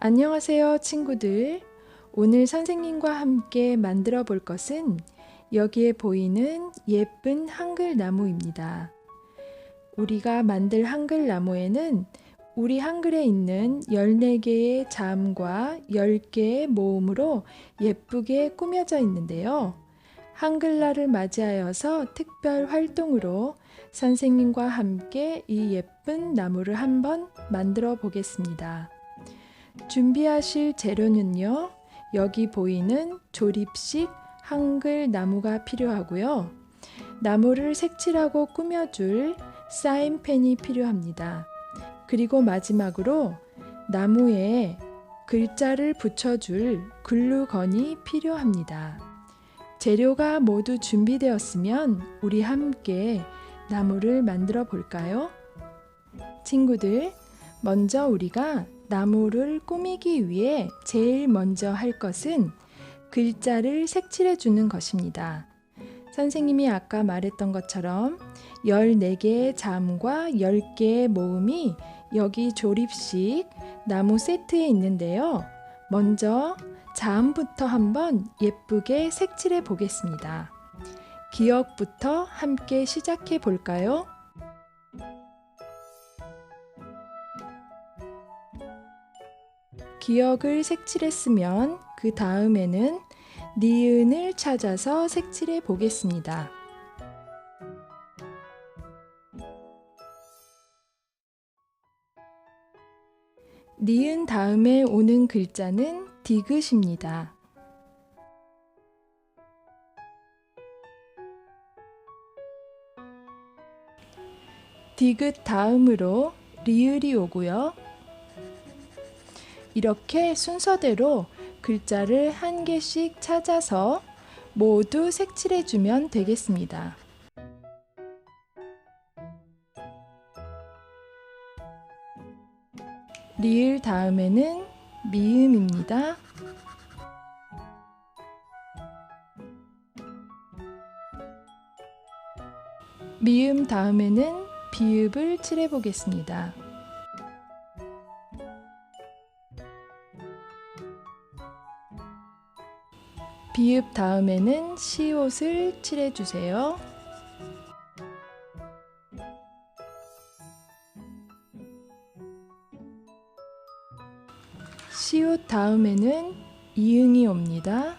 안녕하세요, 친구들. 오늘 선생님과 함께 만들어 볼 것은 여기에 보이는 예쁜 한글 나무입니다. 우리가 만들 한글 나무에는 우리 한글에 있는 14개의 자음과 10개의 모음으로 예쁘게 꾸며져 있는데요. 한글날을 맞이하여서 특별 활동으로 선생님과 함께 이 예쁜 나무를 한번 만들어 보겠습니다. 준비하실 재료는요. 여기 보이는 조립식 한글 나무가 필요하고요. 나무를 색칠하고 꾸며줄 사인펜이 필요합니다. 그리고 마지막으로 나무에 글자를 붙여줄 글루건이 필요합니다. 재료가 모두 준비되었으면 우리 함께 나무를 만들어 볼까요? 친구들, 먼저 우리가 나무를 꾸미기 위해 제일 먼저 할 것은 글자를 색칠해 주는 것입니다. 선생님이 아까 말했던 것처럼 14개의 자음과 10개의 모음이 여기 조립식 나무 세트에 있는데요. 먼저 자음부터 한번 예쁘게 색칠해 보겠습니다. 기억부터 함께 시작해 볼까요? 기억을 색칠했으면 그 다음에는 니은을 찾아서 색칠해 보겠습니다. 니은 다음에 오는 글자는 디귿입니다. 디귿 다음으로 리을이 오고요. 이렇게 순서대로 글자를 한 개씩 찾아서 모두 색칠해 주면 되겠습니다. 리을 다음에는 미음입니다. 미음 다음에는 비읍을 칠해 보겠습니다. 비읍 다음에는 시옷을 칠해 주세요. 시옷 다음에는 이응이 옵니다.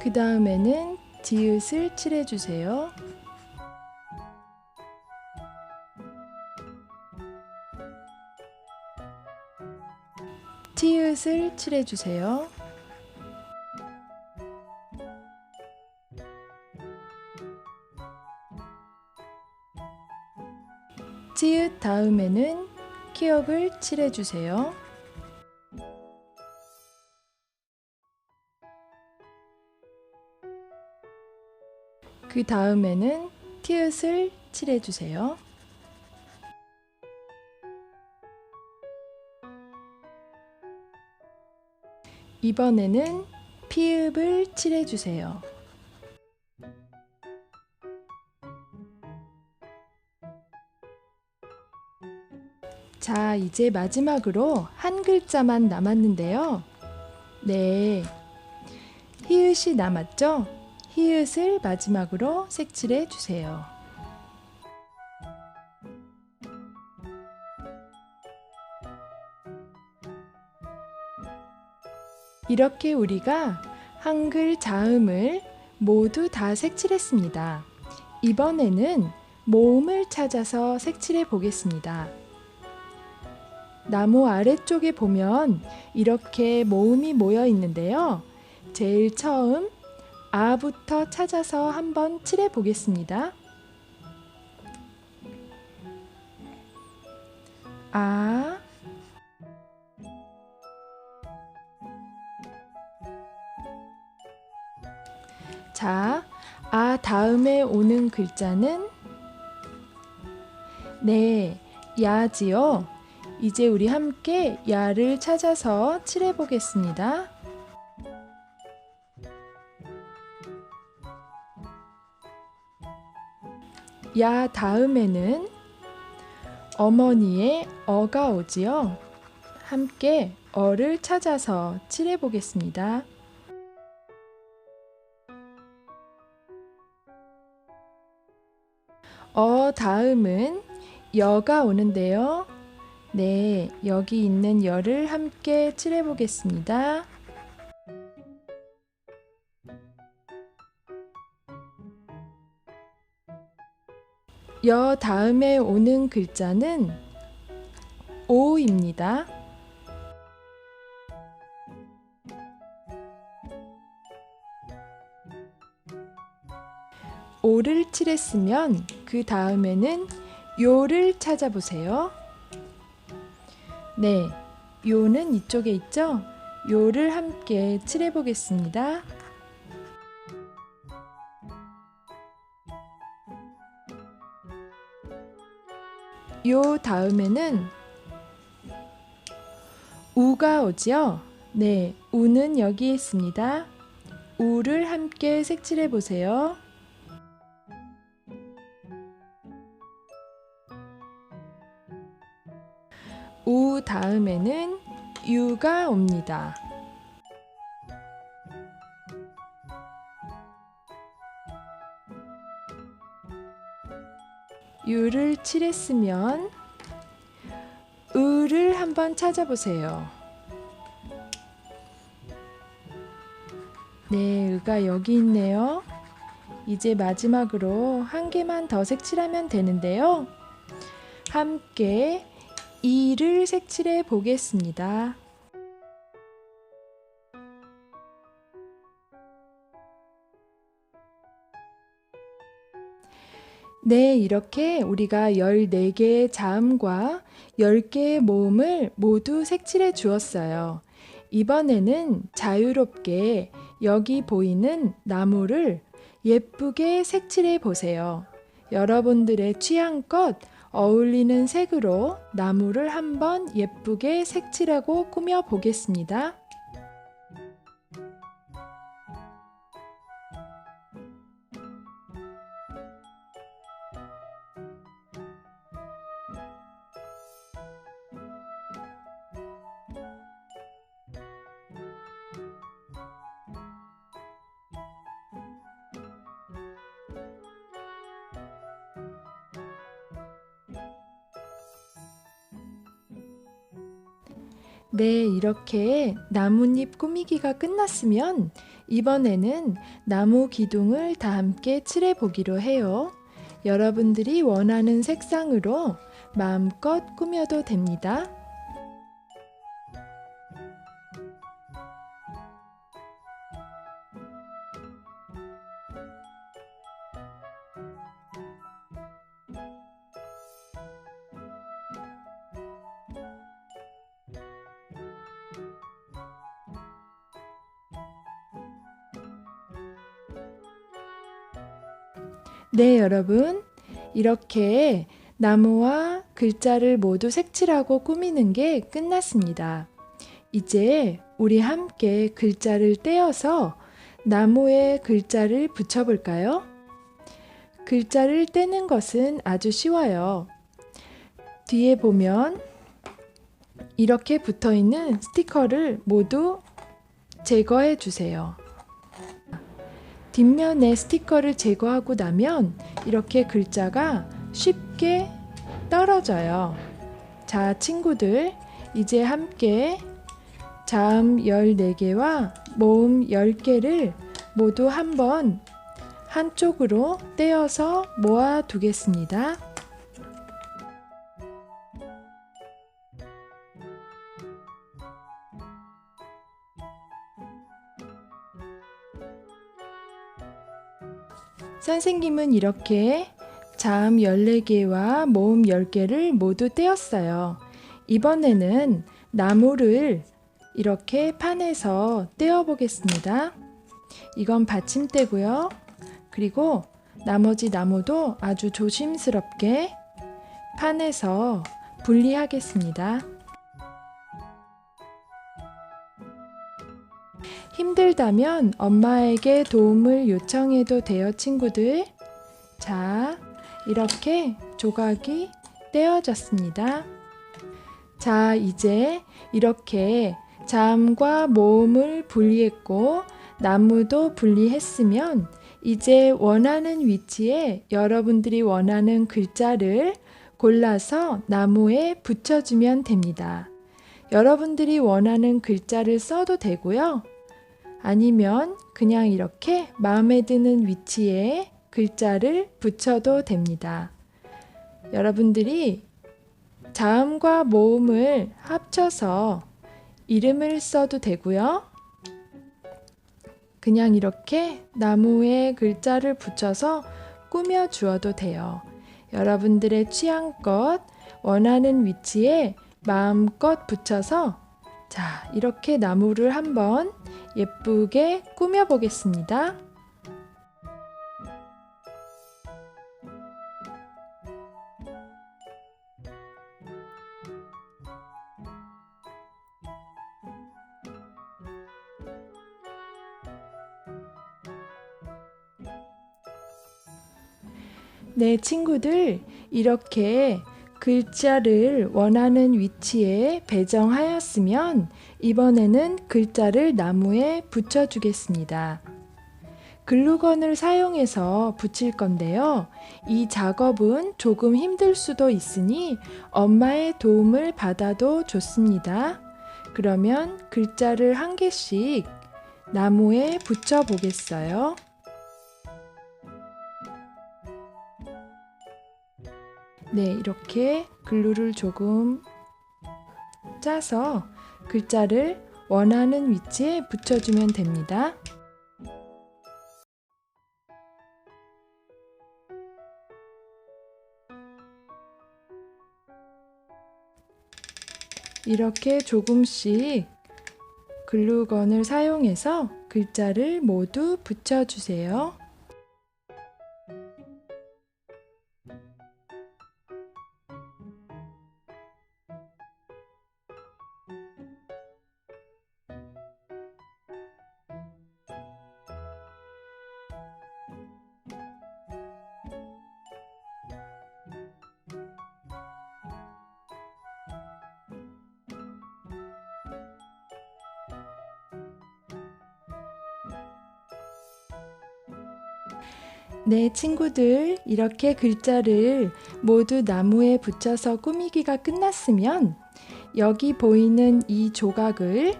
그 다음에는 디귿을 칠해 주세요. 티읕을 칠해 주세요. 티읕 다음에는 키역을 칠해 주세요. 그 다음에는 티읕을 칠해 주세요. 이번에는 피읍을 칠해 주세요. 자, 이제 마지막으로 한 글자만 남았는데요. 네. 히읗이 남았죠? 히읗을 마지막으로 색칠해 주세요. 이렇게 우리가 한글 자음을 모두 다 색칠했습니다. 이번에는 모음을 찾아서 색칠해 보겠습니다. 나무 아래쪽에 보면 이렇게 모음이 모여 있는데요. 제일 처음 아부터 찾아서 한번 칠해 보겠습니다. 아, 자, 아 다음에 오는 글자는 네, 야지요. 이제 우리 함께 야를 찾아서 칠해 보겠습니다. 야 다음에는 어머니의 어가 오지요. 함께 어를 찾아서 칠해 보겠습니다. 어 다음은 여가 오는데요. 네, 여기 있는 열을 함께 칠해 보겠습니다. 여 다음에 오는 글자는 오입니다. 오를 칠했으면 그 다음에는 요를 찾아보세요. 네, 요는 이쪽에 있죠? 요를 함께 칠해 보겠습니다. 요 다음에는 우가 오지요? 네, 우는 여기 있습니다. 우를 함께 색칠해 보세요. 다음에는 유가 옵니다. 유를 칠했으면 을을 한번 찾아보세요. 네, 의가 여기 있네요. 이제 마지막으로 한 개만 더 색칠하면 되는데요. 함께 이를 색칠해 보겠습니다. 네, 이렇게 우리가 14개의 자음과 10개의 모음을 모두 색칠해 주었어요. 이번에는 자유롭게 여기 보이는 나무를 예쁘게 색칠해 보세요. 여러분들의 취향껏 어울리는 색으로 나무를 한번 예쁘게 색칠하고 꾸며 보겠습니다. 네, 이렇게 나뭇잎 꾸미기가 끝났으면 이번에는 나무 기둥을 다 함께 칠해 보기로 해요. 여러분들이 원하는 색상으로 마음껏 꾸며도 됩니다. 네, 여러분. 이렇게 나무와 글자를 모두 색칠하고 꾸미는 게 끝났습니다. 이제 우리 함께 글자를 떼어서 나무에 글자를 붙여볼까요? 글자를 떼는 것은 아주 쉬워요. 뒤에 보면 이렇게 붙어 있는 스티커를 모두 제거해 주세요. 뒷면에 스티커를 제거하고 나면 이렇게 글자가 쉽게 떨어져요. 자, 친구들, 이제 함께 자음 14개와 모음 10개를 모두 한번 한쪽으로 떼어서 모아 두겠습니다. 선생님은 이렇게 자음 14개와 모음 10개를 모두 떼었어요. 이번에는 나무를 이렇게 판에서 떼어 보겠습니다. 이건 받침대고요. 그리고 나머지 나무도 아주 조심스럽게 판에서 분리하겠습니다. 힘들다면 엄마에게 도움을 요청해도 돼요, 친구들. 자, 이렇게 조각이 떼어졌습니다. 자, 이제 이렇게 자음과 모음을 분리했고 나무도 분리했으면 이제 원하는 위치에 여러분들이 원하는 글자를 골라서 나무에 붙여주면 됩니다. 여러분들이 원하는 글자를 써도 되고요. 아니면 그냥 이렇게 마음에 드는 위치에 글자를 붙여도 됩니다. 여러분들이 자음과 모음을 합쳐서 이름을 써도 되고요. 그냥 이렇게 나무에 글자를 붙여서 꾸며 주어도 돼요. 여러분들의 취향껏 원하는 위치에 마음껏 붙여서 자, 이렇게 나무를 한번 예쁘게 꾸며 보겠습니다. 네, 친구들, 이렇게 글자를 원하는 위치에 배정하였으면 이번에는 글자를 나무에 붙여주겠습니다. 글루건을 사용해서 붙일 건데요. 이 작업은 조금 힘들 수도 있으니 엄마의 도움을 받아도 좋습니다. 그러면 글자를 한 개씩 나무에 붙여 보겠어요. 네, 이렇게 글루를 조금 짜서 글자를 원하는 위치에 붙여주면 됩니다. 이렇게 조금씩 글루건을 사용해서 글자를 모두 붙여주세요. 네, 친구들, 이렇게 글자를 모두 나무에 붙여서 꾸미기가 끝났으면 여기 보이는 이 조각을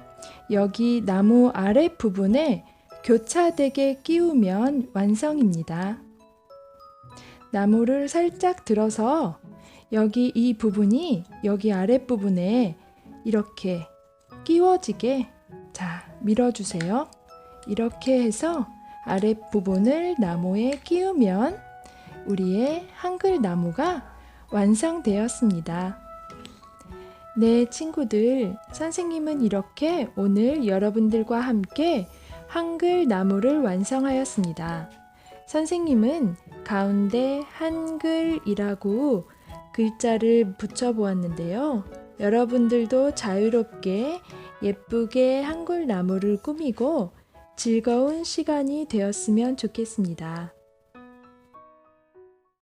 여기 나무 아랫 부분에 교차되게 끼우면 완성입니다. 나무를 살짝 들어서 여기 이 부분이 여기 아랫 부분에 이렇게 끼워지게 자, 밀어주세요. 이렇게 해서 아랫부분을 나무에 끼우면 우리의 한글 나무가 완성되었습니다. 네, 친구들. 선생님은 이렇게 오늘 여러분들과 함께 한글 나무를 완성하였습니다. 선생님은 가운데 한글이라고 글자를 붙여보았는데요. 여러분들도 자유롭게 예쁘게 한글 나무를 꾸미고 즐거운 시간이 되었으면 좋겠습니다.